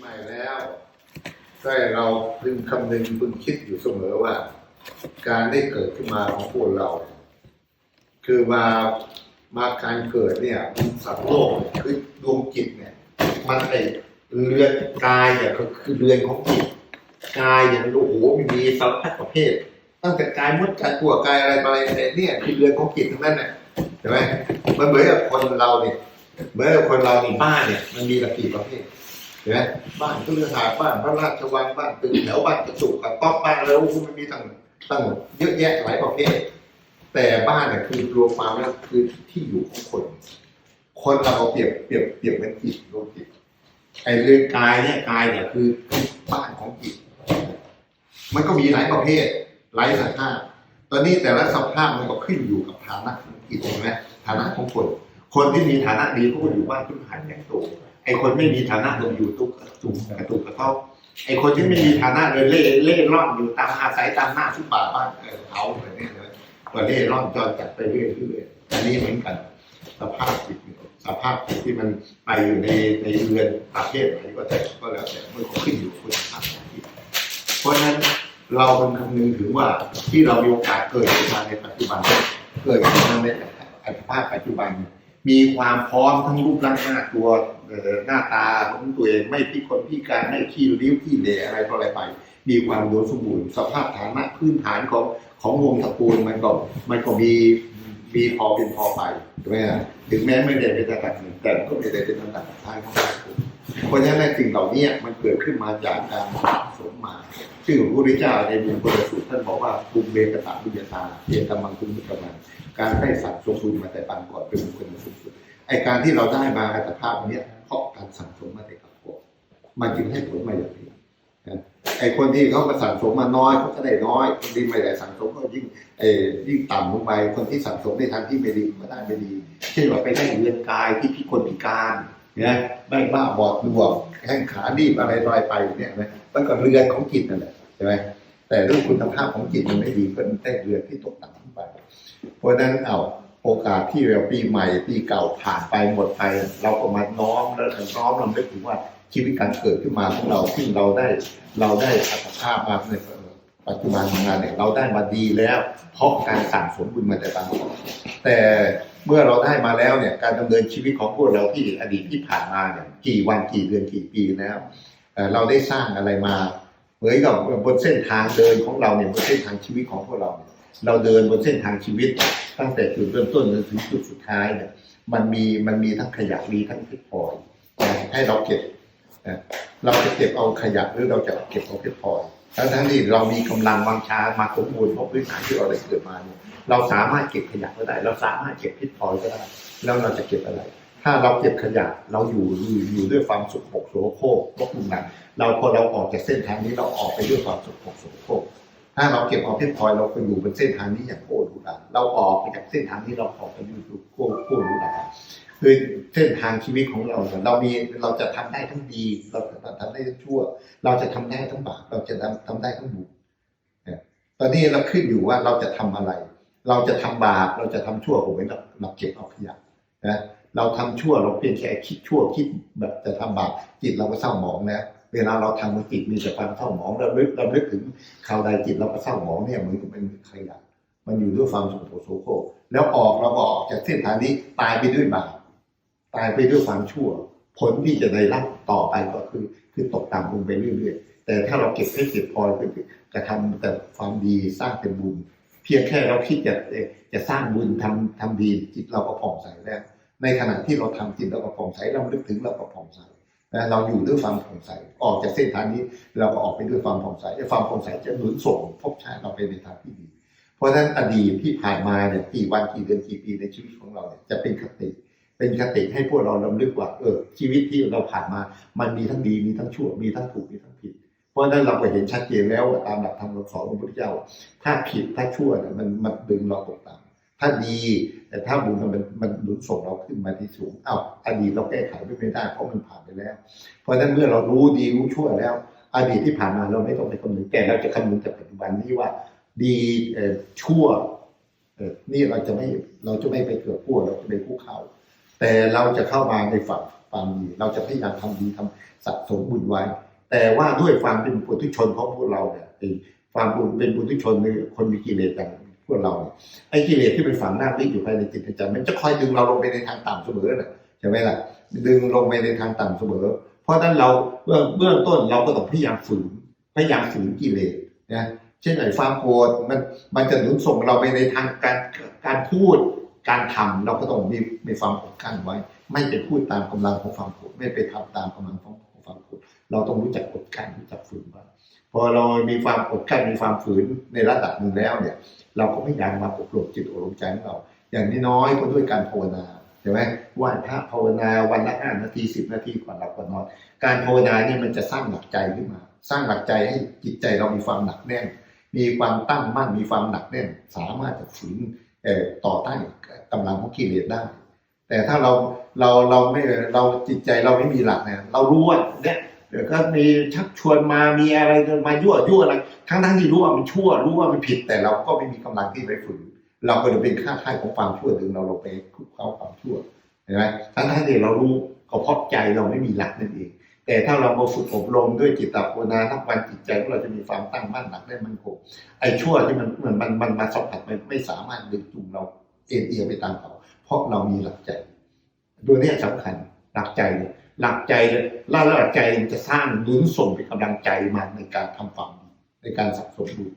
ใหม่แล้วก็เราพึงคำนึงพึงคิดอยู่เสมอว่า การได้เกิดขึ้นมาของพวกเรา คือมามาการเกิดเนี่ยสัตว์โลกคือดวงจิตเนี่ย มันไอเรือนกายเนี่ยก็คือเรือนของจิตกายเนี่ยมันโอ้โหมันมีสารพัดประเภท ตั้งแต่กายมดกายตัวกายอะไรมาอะไรเนี่ยคือเรือนของจิตทั้งนั้นน่ะใช่ไหมมันเหมือนกับคนเราเนี่ยเหมือนกับคนเราในบ้านเนี่ย มันมีหลากกี่ประเภท เห็นไหมบ้านก็เรือหาดบ้านพระราชวังบ้านตึกแถวบ้านกระจุกกระต๊อบบ้านแล้วมันมีตั้งตั้งเยอะแยะหลายประเภทแต่บ้านเนี่ยคือรวมความแล้วคือที่อยู่ของคน คนเราเอาเปรียบเปรียบเปรียบเหมือนจิตดวงจิตไอ้เรื่องกายเนี่ยกายเนี่ยคือบ้านของจิต มันก็มีหลายประเภทหลายสภาพตอนนี้แต่ละสภาพมันก็ขึ้นอยู่กับฐานะของจิตใช่ไหมฐานะของคน คนที่มีฐานะดีก็อยู่บ้านทุกหันอย่างตู ไอ้คนไม่มีฐานะก็อยู่ตุกตุกกระตุกกระเท่าไอ้คนที่ไม่มีฐานะเลยเล่เล่ร่อนอยู่ตามอาศัยตามหน้าทุกป่าบ้านเออเขาแบบนี้ยก็เล่ร่อนจรจัดไปเรื่อยๆอันนี้เหมือนกัน สภาพจิตสภาพจิตที่มันไปอยู่ในในเรือนประเภทไหนก็แต่ก็แล้วแต่มันก็ขึ้นอยู่กับคุณภาพจิตเพราะฉะนั้นเราเป็นคำนึงถึงว่าที่เรามีโอกาสเกิดขึ้นมาในปัจจุบัน เกิดขึ้นมาในอัตภาพปัจจุบัน มีความพร้อมทั้งรูปร่างหน้าตัวหน้าตาของตัวเองไม่พิกลพิการไม่ขี้ริ้วขี้เหร่อะไรต่ออะไรไป มีความอุดมสมบูรณ์สภาพฐานะพื้นฐานของของวงตระกูลมันก็มันก็มีมีพอเป็นพอไปใช่ไหมฮะถึงแม้ไม่ได้เป็นระดับหนึ่งแต่ก็ไม่ได้เป็นระดับสุดท้ายของสังคมเพราะฉะนั้นสิ่งเหล่านี้มันเกิดขึ้นมาจากการสะสมมาซึ่งพระพุทธเจ้าในบุญกุศลท่านบอกว่าบุญเบกตาบุญญาตาเยกำมังคุณมุตมังการได้สั่งสมบุญมาแต่ปางก่อนเป็นบุญคุณสู ไอการที่เราได้มาอัตภาพเนี้ยเพราะการสั่งสมมาแต่ปางก่อนมันจึงให้ผลมาอย่างนี้ไอคนที่เขามาสั่งสมมาน้อยเขาก็ได้น้อยคนที่ไม่ได้สั่งสมก็ยิ่งเออยิ่งต่ำลงไปคนที่สั่งสมในทางที่ไม่ดีก็ได้ไม่ดีเช่นว่าไปได้เรือนกายที่พิกลพิการเนี่ยไม่บ้าบอดบวกแข้งขาดีบอะไรลอยไปเนี่ยนะมันก็เรือนของจิตนั่นแหละใช่ไหมแต่เรื่องคุณภาพของจิตมันไม่ดีก็ได้เรือนที่ตกต่ำลงไป เพราะฉะนั้นเอา โอกาสที่เราปีใหม่ปีเก่าผ่านไปหมดไป เราก็มาน้อมแล้วน้อมเราไม่ถึงว่าชีวิตการเกิดขึ้นมาของเราซึ่งเราได้เราได้อัตภาพมาในปัจจุบันของานเนี่ยเราได้มาดีแล้ว เพราะการสั่งสมบุญมาแต่บางก่อนแต่เมื่อเราได้มาแล้วเนี่ยการดำเนินชีวิตของพวกเราที่อดีตที่ผ่านมาเนี่ยกี่วันกี่เดือนกี่ปีแล้วเอ่อเราได้สร้างอะไรมาเหมือนกับบนเส้นทางเดินของเราเนี่ยบนเส้นทางชีวิตของพวกเราเนี่ย เราเดินบนเส้นทางชีวิต ตั้งแต่จุดเริ่มต้นจนถึงจุดสุดท้ายเนี่ยมันมีมันมีทั้งขยะมีทั้งเพชรพลอยให้เราเก็บเราจะเก็บเอาขยะหรือเราจะเก็บเอาเพชรพลอยทั้งทั้งที่เรามีกำลังวังชามาสมบูรณ์เพราะพื้นฐานที่เราได้เกิดมาเนี่ยเราสามารถเก็บขยะก็ได้ เราสามารถเก็บเพชรพลอยก็ได้ แล้วเราจะเก็บอะไร ถ้าเราเก็บขยะเราอยู่อยู่อยู่ด้วยความสุขปกโสโครกพวกนั้นเราพอเราออกจากเส้นทางนี้เราออกไปด้วยความสุขของสุขโภค ถ้าเราเก็บเอาเพชรพลอยเราไปอยู่บนเส้นทางนี้อย่างโคตรรูหราเราออกไปจากเส้นทางนี้เราออกไปอยู่โคตรโคตรหรูหราคือเส้นทางชีวิตของเราเรามีเราจะทำได้ทั้งดี เราจะทำได้ทั้งชั่ว เราจะทำได้ทั้งบาปเราจะทำทำได้ทั้งบุญตอนนี้เราขึ้นอยู่ว่าเราจะทำอะไร เราจะทำบาปเราจะทำชั่วผมเป็นเราเก็บเอาขยะนะเราทำชั่วเราเพียงแค่คิดชั่วคิดแบบจะทำบาปจิตเราก็เศร้าหมองแล้ว เวลาเราทำมันจิตมีแต่ความเศร้าหมองเราลึกเราลึกถึงข่าวใดจิตเราก็เศร้าหมองเนี่ยเหมือนกับเป็นขยะมันอยู่ด้วยความสุขโสโครกแล้วออกเราก็ออกจากเส้นทางนี้ตายไปด้วยบาปตายไปด้วยความชั่ว ผลที่จะได้รับต่อไปก็คือ คือตกต่ำลงไปเรื่อยๆ แต่ถ้าเราเก็บให้เก็บพลอไปจะทำแต่ความดีสร้างเป็นบุญ เพียงแค่เราคิดจะจะสร้างบุญทำทำดีจิตเราก็ผ่องใสแล้ว ในขณะที่เราทำจิตเราก็ผ่องใสเราลึกถึงเราก็ผ่องใส นะเราอยู่ด้วยความผ่องใสออกจากเส้นทางนี้ เราก็ออกไปด้วยความผ่องใสความผ่องใสจะหนุนส่งภพชาติเราไปในทางที่ดี เพราะฉะนั้นอดีตที่ผ่านมาเนี่ยกี่วันกี่เดือนกี่ปีในชีวิตของเราเนี่ยจะเป็นคติเป็นคติให้พวกเราลำลึกว่าเออชีวิตที่เราผ่านมา มันมีทั้งดีมีทั้งชั่วมีทั้งถูกมีทั้งผิด เพราะฉะนั้นเราก็เห็นชัดเจนแล้วตามหลักธรรมคำสอนของพระพุทธเจ้า ถ้าผิดถ้าชั่วเนี่ยมันมันดึงเราตกต่ำ ถ้าดีแต่ถ้าบุญมันมันหนุนส่งเราขึ้นมาที่สูงอ้าวอดีตเราแก้ไขไม่ได้เพราะมันผ่านไปแล้ว เพราะฉะนั้นเมื่อเรารู้ดีรู้ชั่วแล้ว อดีตที่ผ่านมาเราไม่ต้องไปคำนึงแต่เราจะคำนึงจากปัจจุบันนี้ว่า ดีเอ่อชั่วเอ่อนี่เราจะไม่เราจะไม่ไปเกิดขั้วเราจะไปคู่เขาแต่เราจะเข้ามาในฝั่งความดีเราจะพยายามทำดีทำสะสมบุญไว้ แต่ว่าด้วยความเป็นปุถุชนของพวกเราเนี่ยไอ้ความบุญเป็นปุถุชนในคนมีกิเลสอย่าง วกเราเนี่ยไอ้กิเลสที่เป็นฝังหน้าลึกอยู่ภายในจิตใจมันจะคอยดึงเราลงไปในทางต่ำเสมอน่ะใช่ไหมล่ะดึงลงไปในทางต่ำเสมอ เพราะฉะนั้นเราเบื้องเบื้องต้นเราก็ต้องพยายามฝืนพยายามฝืนกิเลสนะเช่นไอ้ความโกรธมันมันจะหนุนส่งเราไปในทางการการพูดการทำเราก็ต้องมีมีความอดกั้นไว้ ไม่ไปพูดตามกำลังของความโกรธไม่ไปทำตามกำลังของของความโกรธเราต้องรู้จักอดกั้นรู้จักฝืนไว้พอเรามีความอดกั้นมีความฝืนในระดับหนึ่งแล้วเนี่ย เราก็พยายามมาอบรมจิตอบรมใจของเรา อย่างน้อยๆก็ด้วยการภาวนาใช่ไหมไหว้พระภาวนาวันละห้านาทีสิบนาทีก่อนหลับก่อนนอน การภาวนาเนี่ยมันจะสร้างหลักใจขึ้นมา สร้างหลักใจให้จิตใจเรามีความหนักแน่น มีความตั้งมั่นมีความหนักแน่น สามารถจะฝืนต่อต้านกำลังของกิเลสได้ แต่ถ้าเราเราเราไม่เราจิตใจเราไม่มีหลักเนี่ยเรารู้ว่าเนี่ย เดี๋ยวก็มีชักชวนมามีอะไรมายั่วยั่วอะไรทั้งทั้งที่รู้ว่ามันชั่วรู้ว่ามันผิดแต่เราก็ไม่มีกำลังที่ไปฝืนเราก็จะเป็นค่าค่ายของความชั่วดึงเราลงไปคุกเข้าความชั่วเห็นไหมทั้งทั้งที่เรารู้ก็เพราะใจเราไม่มีหลักนั่นเอง แต่ถ้าเรามาฝึกอบรมด้วยจิตตภาวนาทั้งวันจิตใจของเราจะมีความตั้งมั่นหนักแน่นมั่นคงไอ้ชั่วที่มันมันมันมันมาสัมผัสมันไม่สามารถดึงจูงเราเอ็นเอียงไปตามเขา เพราะเรามีหลักใจตัวนี้ยสำคัญหลักใจเนี่ย หลักใจเนี่ยแล้วหลักใจจะสร้างหนุนส่งเป็นกำลังใจมาในการทำความในการสะสมบุญ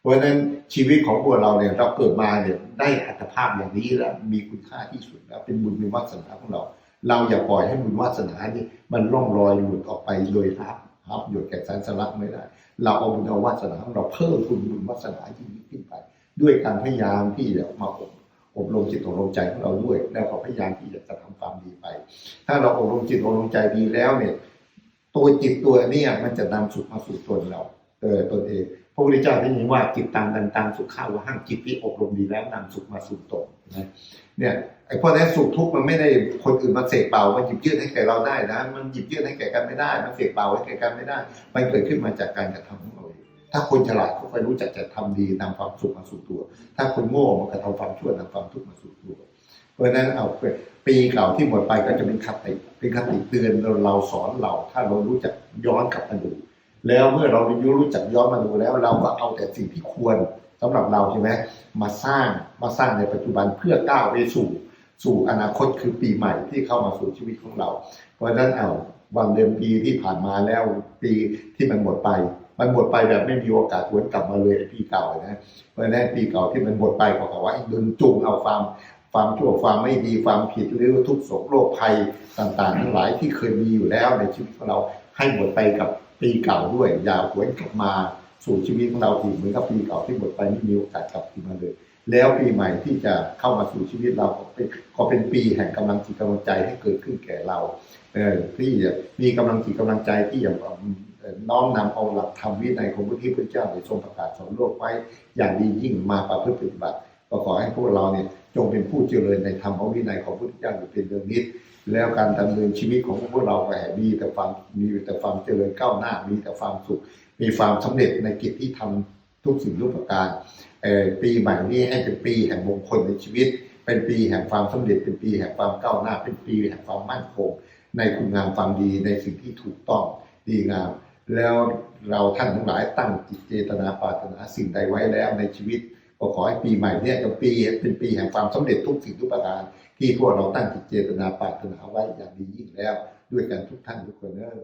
เพราะฉะนั้นชีวิตของพวกเราเนี่ยเราเกิดมาเนี่ยได้อัตภาพอย่างนี้แล้วมีคุณค่าที่สุดแล้วเป็นบุญเป็นวาสนาของเรา เราอย่าปล่อยให้บุญวาสนานี่มันล่องลอยหลุดออกไปโดยรับครับหยดแก่สารสลักไม่ได้ เราเอาบุญเอาวาสนาของเราเพิ่มคุณบุญวาสนายิ่งขึ้นไป ด้วยการพยายามที่จะมาอบ อบรมจิตอบรมใจของเราด้วย แล้วก็พยายามที่จะทำความดีไป ถ้าเราอบรมจิตอบรมใจดีแล้วเนี่ย ตัวจิตตัวเนี้มันจะนำสุขมาสู่ตนเราเออตนเองพระพุทธเจ้าที่นี้ว่าจิตตามดันตามสุขข้าวว่าห้างจิตที่อบรมดีแล้วนำสุขมาสู่ตนนะเนี่ยไอ้พวกนั้นสุขทุกข์มันไม่ได้คนอื่นมาเสกเป่ามาหยิบยื่นให้แก่เราได้นะ มันหยิบยื่นให้แก่กันไม่ได้ มันเสกเป่าให้แก่กันไม่ได้ มันเกิดขึ้นมาจากการกระทำของเรา ถ้าคนฉลาดเขาไปรู้จักจะทำดีนำความสุขมาสู่ตัว ถ้าคนโง่มันกระทำความชั่วนำความทุกข์มาสู่ตัว เพราะฉะนั้นเอาปีเก่าที่หมดไปก็จะเป็นคติเป็นคติเตือนเราสอนเรา ถ้าเรารู้จักย้อนกลับมาดู แล้วเมื่อเรารู้จักย้อนมาดูแล้ว เราก็เอาแต่สิ่งที่ควรสำหรับเราใช่ไหมมาสร้างมาสร้างในปัจจุบันเพื่อก้าวไปสู่สู่อนาคตคือปีใหม่ที่เข้ามาสู่ชีวิตของเรา เพราะฉะนั้นเอาวันเดือนปีที่ผ่านมาแล้วปีที่มันหมดไป มันหมดไปแบบไม่มีโอกาสหวนกลับมาเลยไอ้ปีเก่านะเพราะฉะนั้นปีเก่าที่มันหมดไปก็ขอให้ดึงจูงเอาความความชั่วความไม่ดีความผิดหรือทุกข์โศกโรคภัยต่างๆทั้งหลายที่เคยมีอยู่แล้วในชีวิตของเราให้หมดไปกับปีเก่าด้วยอย่าหวนกลับมาสู่ชีวิตของเราอีกเหมือนกับปีเก่าที่หมดไปไม่มีโอกาสกลับคืนมาเลยแล้วปีใหม่ที่จะเข้ามาสู่ชีวิตเราก็เป็นก็เป็นปีแห่งกำลังจิตกำลังใจให้เกิดขึ้นแก่เราเออที่จะมีกำลังจิตกำลังใจที่จะเอ่อ น้อมนำเอาหลักธรรมวินัยของพระพุทธเจ้าในทรงประกาศสอนโลกไว้อย่างดียิ่งมาประพฤติปฏิบัติก็ขอให้พวกเราเนี่ยจงเป็นผู้เจริญในธรรมวินัยของพระพุทธเจ้าอยู่เป็นเดือนนิดแล้วการดำเนินชีวิตของพวกเราแหมมีแต่ความมีแต่ความเจริญก้าวหน้ามีแต่ความสุข มีความสำเร็จในกิจที่ทำทุกสิ่งทุกประการปีใหม่นี้ให้เป็นปีแห่งมงคลในชีวิต เป็นปีแห่งความสำเร็จเป็นปีแห่งความก้าวหน้า เป็นปีแห่งความมั่นคง ในคุณงามความดีในสิ่งที่ถูกต้องดีงาม แล้วเราท่านทั้งหลายตั้งจิตเจตนาปรารถนาสิ่งใดไว้แล้วในชีวิตก็ขอให้ปีใหม่เนี่ยจะปีเป็นปีแห่งความสำเร็จทุกสิ่งทุกประการที่พวกเราตั้งจิตเจตนาปรารถนาไว้อย่างดียิ่งแล้ว ด้วยกันทุกท่านทุกคนเนอ